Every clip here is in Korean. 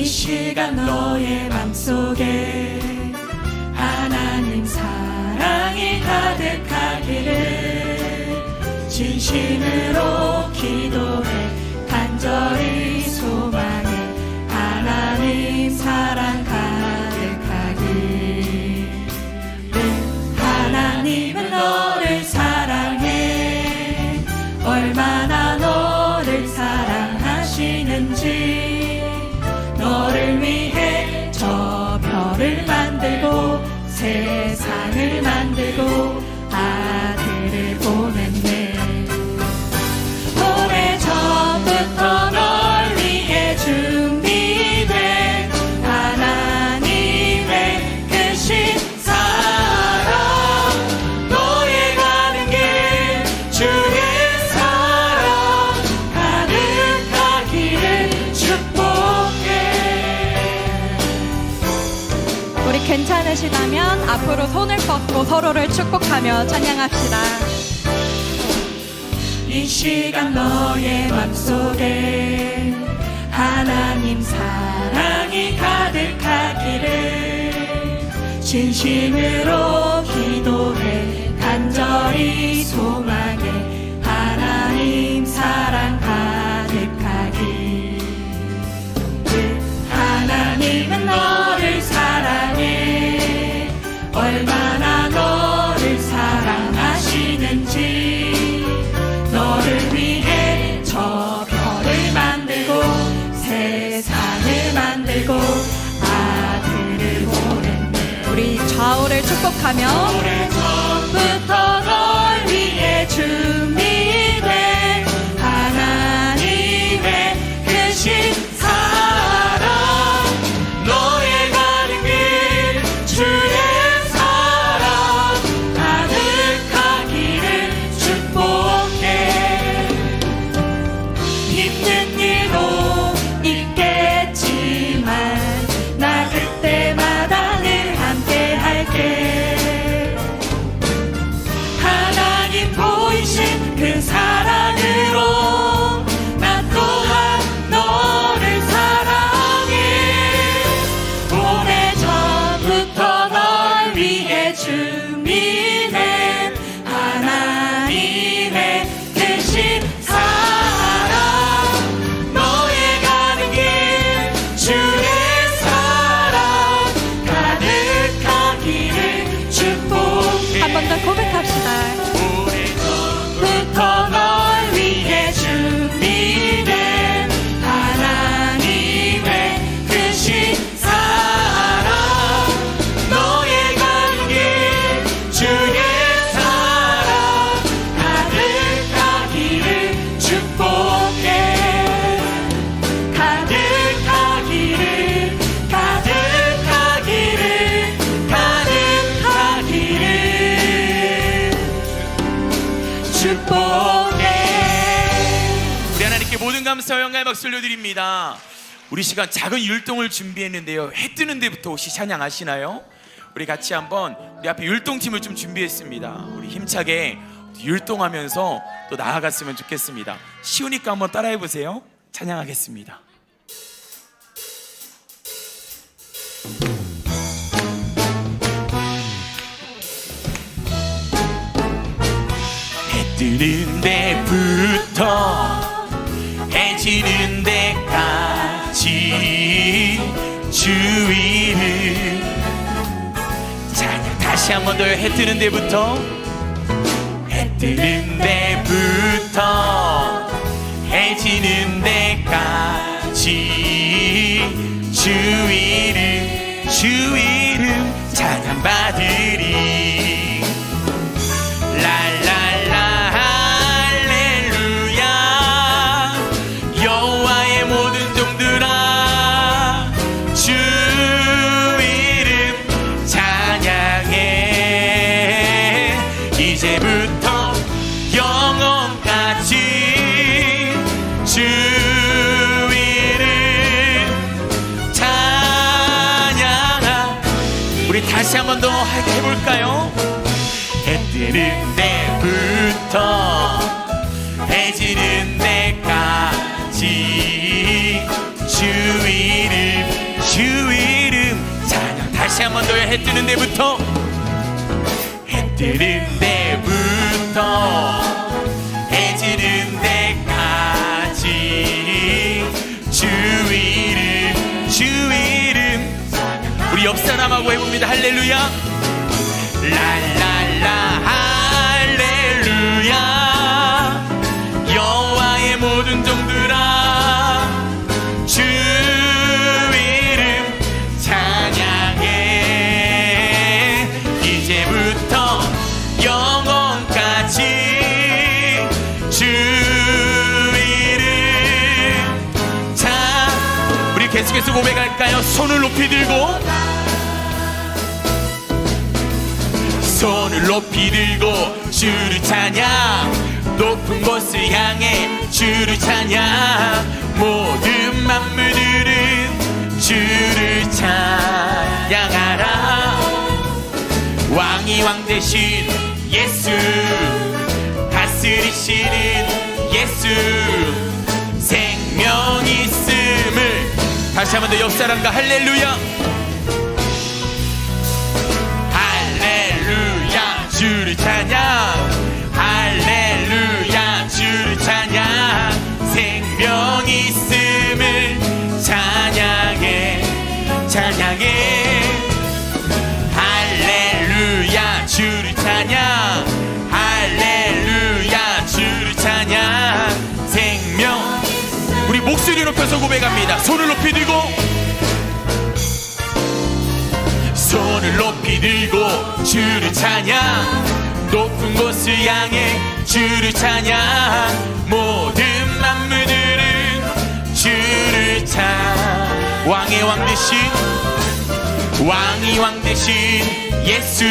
이 시간 너의 맘속에 하나님 사랑이 가득하기를 진심으로 기도해 간절히 세상을 만들고 아들을 보냈 손을 뻗고 서로를 축복하며 찬양합시다. 이 시간 너의 맘속에 하나님 사랑이 가득하기를 진심으로 기도해 간절히 소망해 하나님 사랑 가득하길 하나님은 너 축복하며 감사와 영광의 박수를 올려드립니다. 우리 시간 작은 율동을 준비했는데요. 해 뜨는 데부터 혹시 찬양하시나요? 우리 같이 한번 우리 앞에 율동팀을 좀 준비했습니다. 우리 힘차게 율동하면서 또 나아갔으면 좋겠습니다. 쉬우니까 한번 따라해 보세요. 찬양하겠습니다. 해 뜨는 데부터 해 지는 데까지 주위를. 찬양 다시 한번더해 뜨는 데부터. 해 뜨는 데부터. 해 지는 데까지 주위를 주위를 찬양 받으리 다시 한번 더요 해 뜨는 데부터. 해 뜨는 데부터. 해 지는 데까지. 주 이름 주 이름 우리 옆 사람하고 해봅니다. 할렐루야. 랄랄 계속해서 고백할까요? 손을 높이 들고. 손을 높이 들고 주를 찬양. 높은 곳을 향해 주를 찬양. 모든 만물들은 주를 찬양하라. 왕이 왕 대신 예수. 다스리시는 예수. 생명 있음을 다시 한번 더 옆 사람과 할렐루야 높여서 고백합니다. 손을 높이 들고. 손을 높이 들고 주를 찬양. 높은 곳을 향해 주를 찬양. 모든 만물들은 주를 찬 왕의 왕 대신 왕이 왕 대신 예수.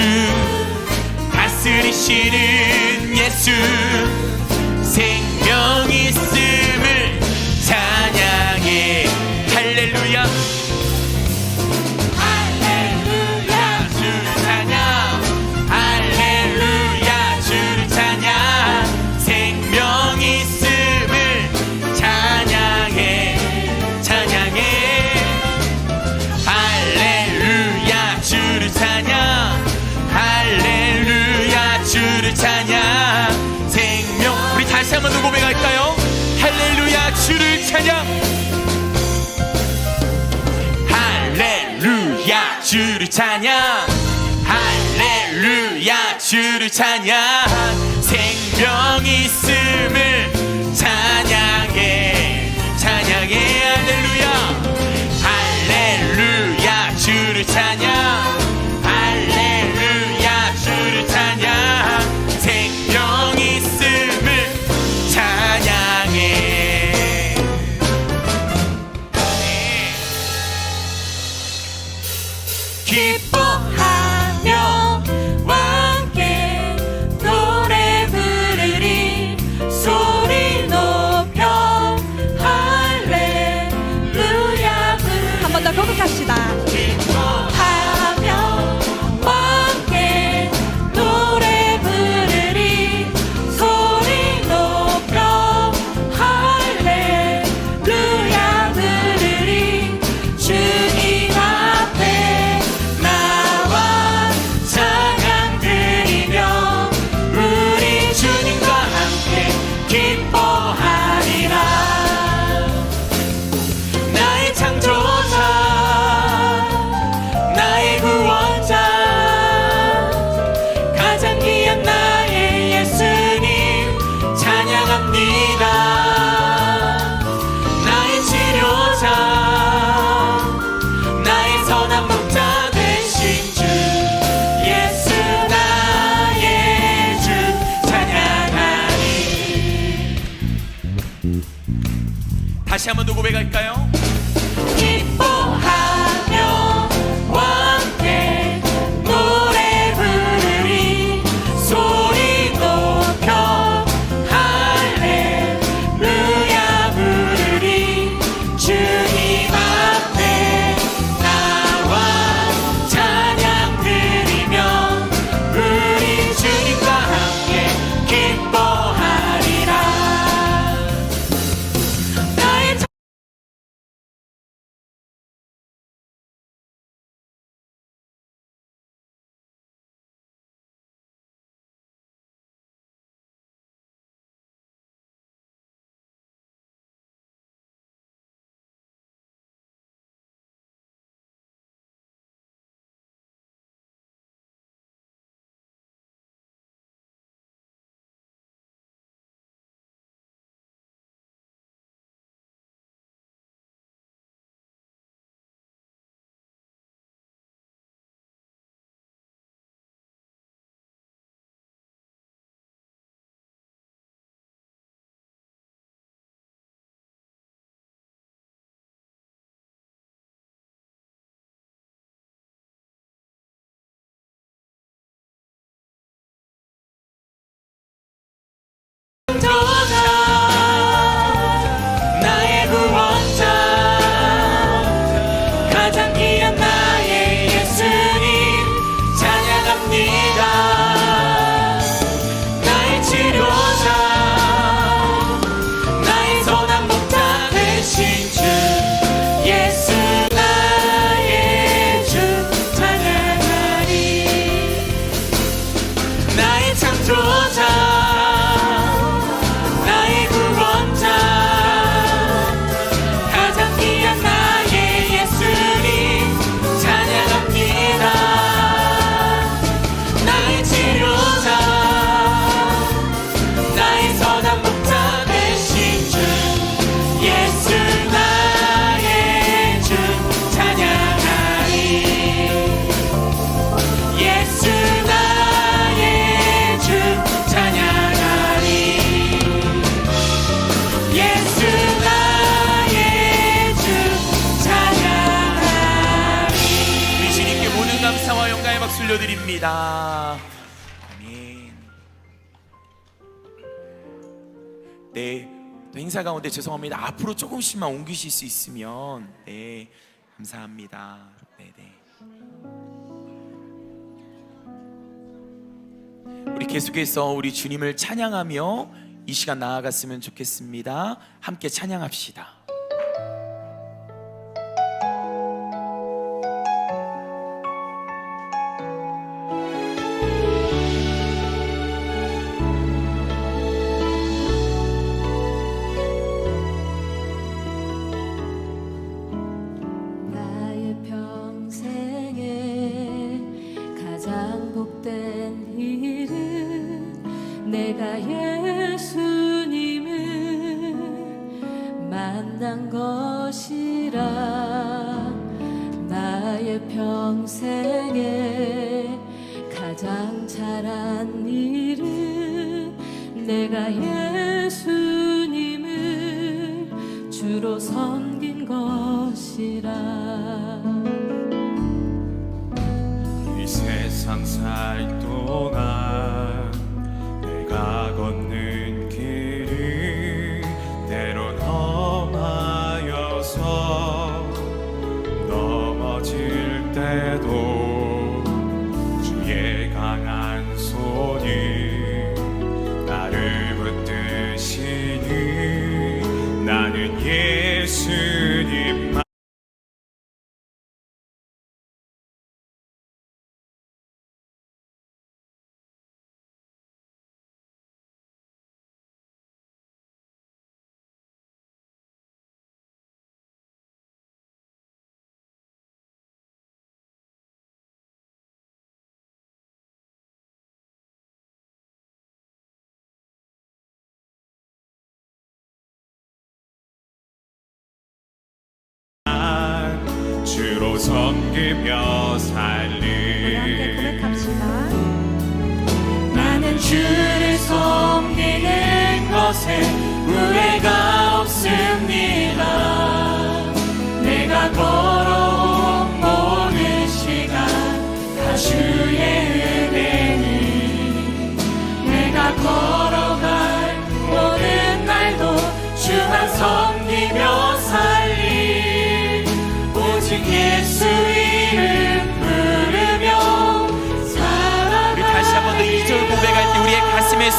다스리시는 예수. 생명 있음을 찬양 주를 찬양. 할렐루야 주를 찬양. 생명 있음을 찬양 한번 더 고백할까요 믿습니다. 아멘. 네, 행사 가운데 죄송합니다. 앞으로 조금씩만 옮기실 수 있으면 네, 감사합니다. 네, 네. 우리 계속해서 우리 주님을 찬양하며 이 시간 나아갔으면 좋겠습니다. 함께 찬양합시다. 것이라. 떨어질 때도 주로 섬기며 살리. 나는 주를 섬기는 것에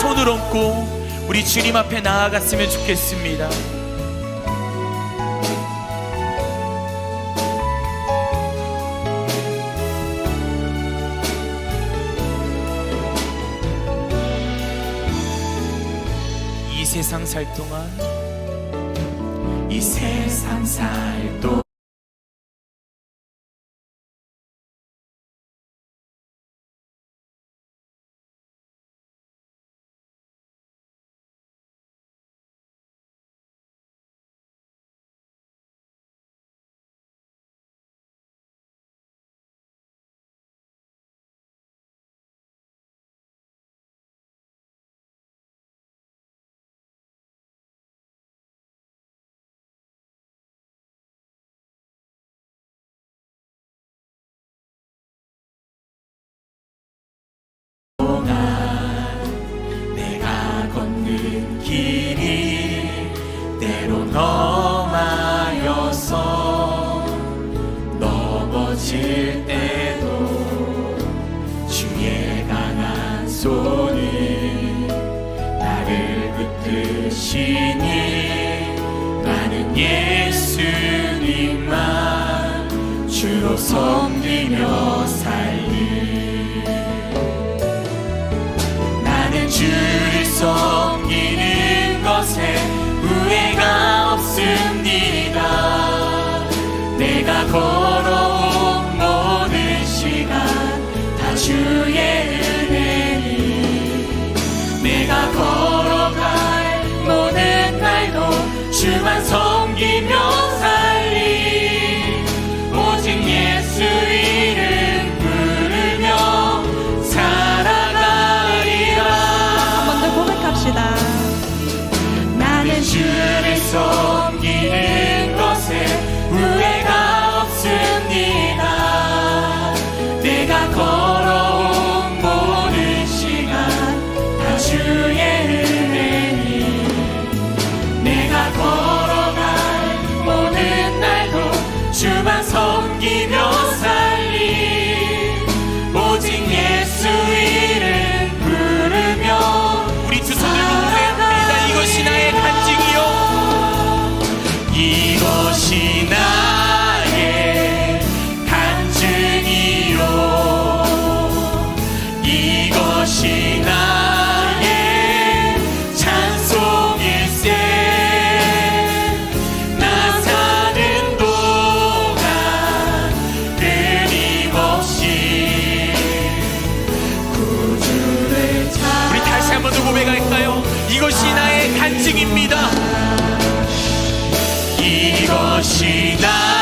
손을 얹고 우리 주님 앞에 나아갔으면 좋겠습니다. 이 세상 살 동안 이 세상 살 동안 내 이것이 나의 간증입니다. 이것이 나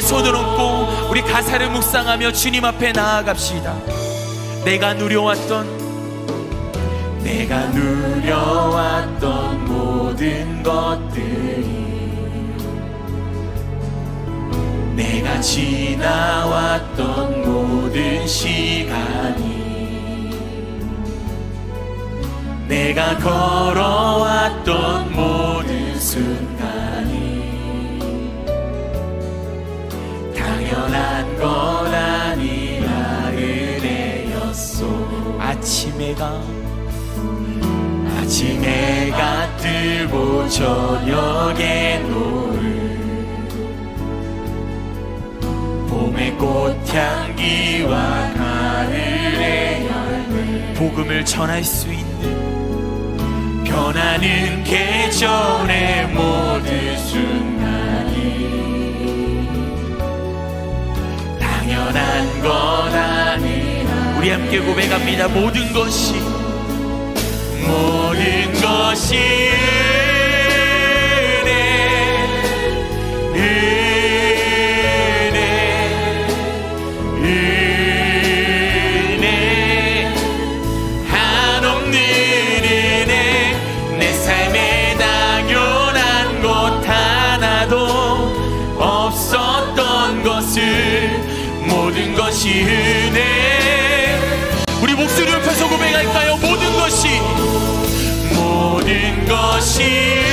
손을 얹고 우리 가사를 묵상하며 주님 앞에 나아갑시다. 내가 누려왔던 내가 누려왔던 모든 것들이 내가 지나왔던 모든 시간이 내가 걸어왔던 모든 순간 당연한 건 아니라 은혜였소. 아침 해가 아침 해가 뜨고 저녁에 노을 봄의 꽃향기와 가을의 열매. 복음을 전할 수 있는 변하는 계절의 모든 순간이 당연한 건 아니라 우리 함께 고백합니다. 모든 것이 모든 것이 것이 은혜 우리 목소리 높여서 고백할까요? 모든 것이 모든 것이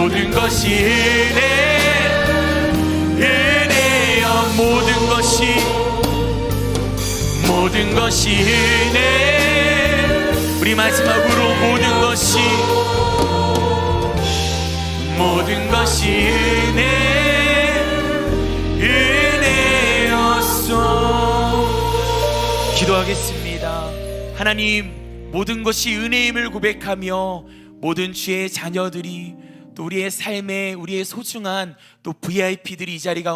모든 것이 은혜 은혜여. 모든 것이 모든 것이 은혜. 우리 마지막으로 모든 것이 모든 것이 은혜 은혜였어 기도하겠습니다. 하나님 모든 것이 은혜임을 고백하며 모든 주의 자녀들이 또 우리의 삶에 우리의 소중한 또 VIP들이 이 자리 가운데